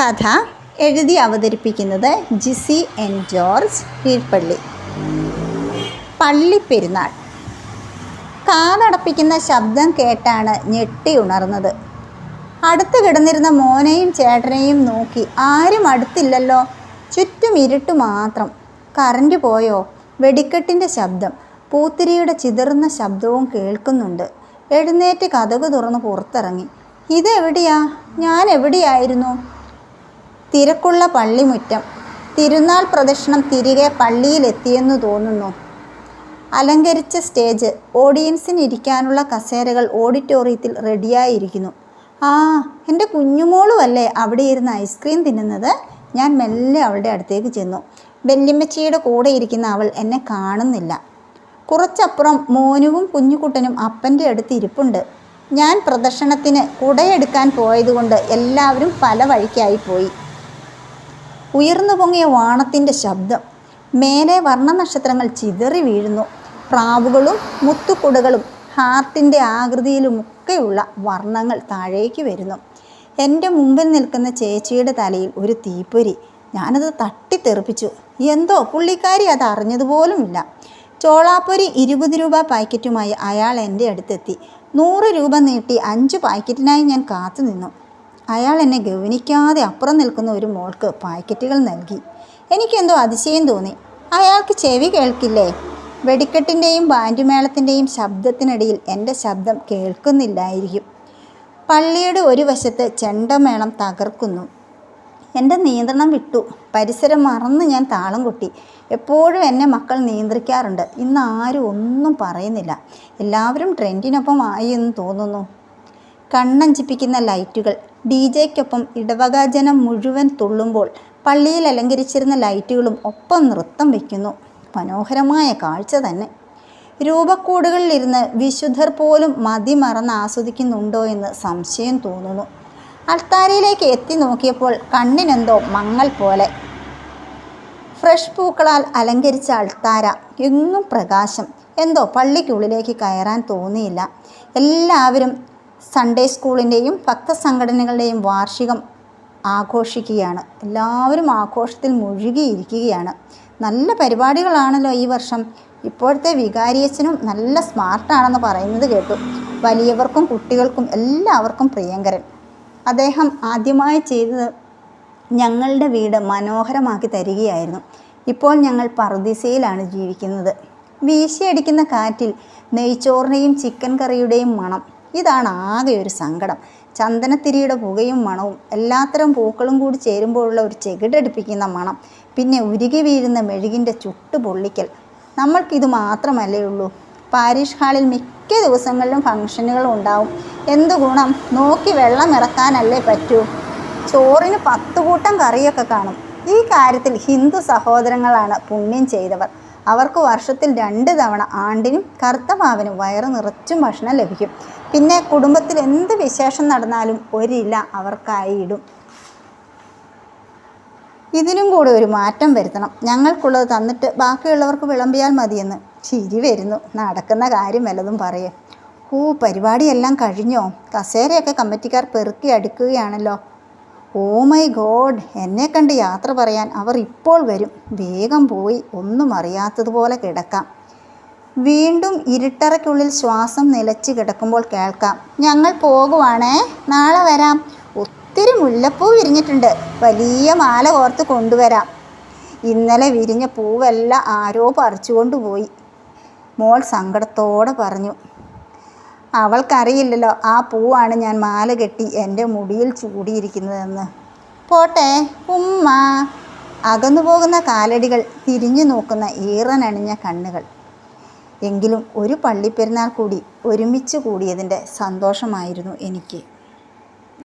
കഥ എഴുതി അവതരിപ്പിക്കുന്നത് ജിസി എൻ ജോർജ് കീഴ്പള്ളി പള്ളിപ്പെരുന്നാൾ. കാതടപ്പിക്കുന്ന ശബ്ദം കേട്ടാണ് ഞെട്ടി ഉണർന്നത്. അടുത്ത് കിടന്നിരുന്ന മോനെയും ചേട്ടനെയും നോക്കി ആരും അടുത്തില്ലല്ലോ. ചുറ്റും ഇരുട്ട് മാത്രം. കറണ്ട് പോയോ? വെടിക്കെട്ടിന്റെ ശബ്ദം. പൂത്തിരിയുടെ ചിതറുന്ന ശബ്ദവും കേൾക്കുന്നുണ്ട്. എഴുന്നേറ്റ് കഥക് തുറന്ന് പുറത്തിറങ്ങി. ഇതെവിടെയാ? ഞാൻ എവിടെയായിരുന്നു? തിരക്കുള്ള പള്ളിമുറ്റം. തിരുനാൾ പ്രദക്ഷിണം തിരികെ പള്ളിയിലെത്തിയെന്നു തോന്നുന്നു. അലങ്കരിച്ച സ്റ്റേജ് ഓഡിയൻസിന് ഇരിക്കാനുള്ള കസേരകൾ ഓഡിറ്റോറിയത്തിൽ റെഡിയായിരിക്കുന്നു. ആ എന്റെ കുഞ്ഞുമോളും അല്ലേ അവിടെ ഇരുന്ന് ഐസ്ക്രീം തിന്നുന്നത്? ഞാൻ മെല്ലെ അവളുടെ അടുത്തേക്ക് ചെന്നു. വെല്ലിമ്മച്ചിയുടെ കൂടെ ഇരിക്കുന്ന അവൾ എന്നെ കാണുന്നില്ല. കുറച്ചപ്പുറം മോനുവും കുഞ്ഞുകുട്ടനും അപ്പന്റെ അടുത്ത് ഇരിപ്പുണ്ട്. ഞാൻ പ്രദർശനത്തിന് കുടയെടുക്കാൻ പോയതുകൊണ്ട് എല്ലാവരും പല വഴിക്കായി പോയി. ഉയർന്നു പൊങ്ങിയ വാണത്തിന്റെ ശബ്ദം. മേലെ വർണനക്ഷത്രങ്ങൾ ചിതറി വീഴുന്നു. പ്രാവുകളും മുത്തുക്കുടകളും ഹാർട്ടിന്റെ ആകൃതിയിലുമൊക്കെയുള്ള വർണങ്ങൾ താഴേക്ക് വരുന്നു. എന്റെ മുമ്പിൽ നിൽക്കുന്ന ചേച്ചിയുടെ തലയിൽ ഒരു തീപ്പൊരി. ഞാനത് തട്ടിത്തെറിപ്പിച്ചു. എന്തോ പുള്ളിക്കാരി അത് അറിഞ്ഞതുപോലുമില്ല. ചോളാപ്പൊരി ഇരുപത് രൂപ പാക്കറ്റുമായി അയാൾ എന്റെ അടുത്തെത്തി. നൂറ് രൂപ നീട്ടി അഞ്ച് പാക്കറ്റിനായി ഞാൻ കാത്തു നിന്നു അയാൾ എന്നെ ഗവനിക്കാതെ അപ്പുറം നിൽക്കുന്ന ഒരു മോൾക്ക് പാക്കറ്റുകൾ നൽകി. എനിക്കെന്തോ അതിശയം തോന്നി. അയാൾക്ക് ചെവി കേൾക്കില്ലേ? വെടിക്കെട്ടിന്റെയും ബാൻഡുമേളത്തിന്റെയും ശബ്ദത്തിനിടയിൽ എന്റെ ശബ്ദം കേൾക്കുന്നില്ലായിരിക്കും. പള്ളിയുടെ ഒരു വശത്ത് ചെണ്ടമേളം തകർക്കുന്നു. എന്റെ നിയന്ത്രണം വിട്ടു. പരിസരം മറന്ന് ഞാൻ താളം കൊട്ടി. എപ്പോഴും എന്നെ മക്കൾ നിയന്ത്രിക്കാറുണ്ട്. ഇന്ന് ആരും ഒന്നും പറയുന്നില്ല. എല്ലാവരും ട്രെൻഡിനൊപ്പം ആയി എന്ന് തോന്നുന്നു. കണ്ണഞ്ചിപ്പിക്കുന്ന ലൈറ്റുകൾ. ഡി ജെക്കൊപ്പം ഇടവകാജനം മുഴുവൻ തുള്ളുമ്പോൾ പള്ളിയിൽ അലങ്കരിച്ചിരുന്ന ലൈറ്റുകളും ഒപ്പം നൃത്തം വയ്ക്കുന്നു. മനോഹരമായ കാഴ്ച തന്നെ. രൂപക്കൂടുകളിലിരുന്ന് വിശുദ്ധർ പോലും മതിമറന്ന് ആസ്വദിക്കുന്നുണ്ടോ എന്ന് സംശയം തോന്നുന്നു. അൾത്താരയിലേക്ക് എത്തി നോക്കിയപ്പോൾ കണ്ണിനെന്തോ മങ്ങൽ പോലെ. ഫ്രഷ് പൂക്കളാൽ അലങ്കരിച്ച അൾത്താര എങ്ങും പ്രകാശം. എന്തോ പള്ളിക്കുള്ളിലേക്ക് കയറാൻ തോന്നിയില്ല. എല്ലാവരും സൺഡേ സ്കൂളിന്റെയും ഭക്തസംഘടനകളുടെയും വാർഷികം ആഘോഷിക്കുകയാണ്. എല്ലാവരും ആഘോഷത്തിൽ മുഴുകിയിരിക്കുകയാണ്. നല്ല പരിപാടികളാണല്ലോ ഈ വർഷം. ഇപ്പോഴത്തെ വികാരിയച്ഛനും നല്ല സ്മാർട്ടാണെന്ന് പറയുന്നത് കേട്ടു. വലിയവർക്കും കുട്ടികൾക്കും എല്ലാവർക്കും പ്രിയങ്കരൻ. അദ്ദേഹം ആദ്യമായി ചെയ്തത് ഞങ്ങളുടെ വീട് മനോഹരമാക്കി തരികയായിരുന്നു. ഇപ്പോൾ ഞങ്ങൾ പറുദീസയിലാണ് ജീവിക്കുന്നത്. വീശിയടിക്കുന്ന കാറ്റിൽ നെയ്ച്ചോറിന്റെയും ചിക്കൻ കറിയുടെയും മണം ഇതാണ് ആകെ ഒരു സങ്കടം. ചന്ദനത്തിരിയുടെ പുകയും മണവും എല്ലാത്തരം പൂക്കളും കൂടി ചേരുമ്പോഴുള്ള ഒരു ചെകിടടിപ്പിക്കുന്ന മണം. പിന്നെ ഉരുകി വീഴുന്ന മെഴുകിന്റെ ചുട്ടു പൊള്ളിക്കൽ. നമ്മൾക്കിത് മാത്രമല്ലേ ഉള്ളൂ. പാരീഷ് ഹാളിൽ മിക്ക ദിവസങ്ങളിലും ഫംഗ്ഷനുകൾ ഉണ്ടാവും. എന്ത് ഗുണം? നോക്കി വെള്ളം ഇറക്കാനല്ലേ പറ്റൂ. ചോറിന് പത്ത് കൂട്ടം കറിയൊക്കെ കാണും. ഈ കാര്യത്തിൽ ഹിന്ദു സഹോദരങ്ങളാണ് പുണ്യം ചെയ്തവർ. അവർക്ക് വർഷത്തിൽ രണ്ട് തവണ ആണ്ടിനും കറുത്തമാവനും വയറ് നിറച്ചും ഭക്ഷണം ലഭിക്കും. പിന്നെ കുടുംബത്തിൽ എന്ത് വിശേഷം നടന്നാലും ഒരില അവർക്കായി ഇടും. ഇതിനും കൂടെ ഒരു മാറ്റം വരുത്തണം. ഞങ്ങൾക്കുള്ളത് തന്നിട്ട് ബാക്കിയുള്ളവർക്ക് വിളമ്പിയാൽ മതിയെന്ന് ചിരി വരുന്നു. നടക്കുന്ന കാര്യം വല്ലതും പറയേ. ഓ പരിപാടിയെല്ലാം കഴിഞ്ഞോ? കസേരയൊക്കെ കമ്മിറ്റിക്കാർ പെറുക്കി അടുക്കുകയാണല്ലോ. ഓ മൈ ഗോഡ് എന്നെ കണ്ട് യാത്ര പറയാൻ അവർ ഇപ്പോൾ വരും. വേഗം പോയി ഒന്നും അറിയാത്തതുപോലെ കിടക്കാം. വീണ്ടും ഇരുട്ടറയ്ക്കുള്ളിൽ ശ്വാസം നിലച്ച് കിടക്കുമ്പോൾ കേൾക്കാം. ഞങ്ങൾ പോകുവാണേ നാളെ വരാം. ഒത്തിരി മുല്ലപ്പൂ വിരിഞ്ഞിട്ടുണ്ട്. വലിയ മാല കോർത്ത് കൊണ്ടുവരാം. ഇന്നലെ വിരിഞ്ഞ പൂവെല്ലാം ആരോ പറിച്ചുകൊണ്ടുപോയി മോൾ സങ്കടത്തോടെ പറഞ്ഞു അവൾക്കറിയില്ലല്ലോ ആ പൂവാണ് ഞാൻ മാല കെട്ടി എന്റെ മുടിയിൽ ചൂടിയിരിക്കുന്നതെന്ന്. പോട്ടെ ഉമ്മ. അകന്നു പോകുന്ന കാലടികൾ തിരിഞ്ഞു നോക്കുന്ന ഈറനണിഞ്ഞ കണ്ണുകൾ. എങ്കിലും ഒരു പള്ളിപ്പെരുന്നാൾ കൂടി ഒരുമിച്ച് കൂടിയതിന്റെ സന്തോഷമായിരുന്നു എനിക്ക്.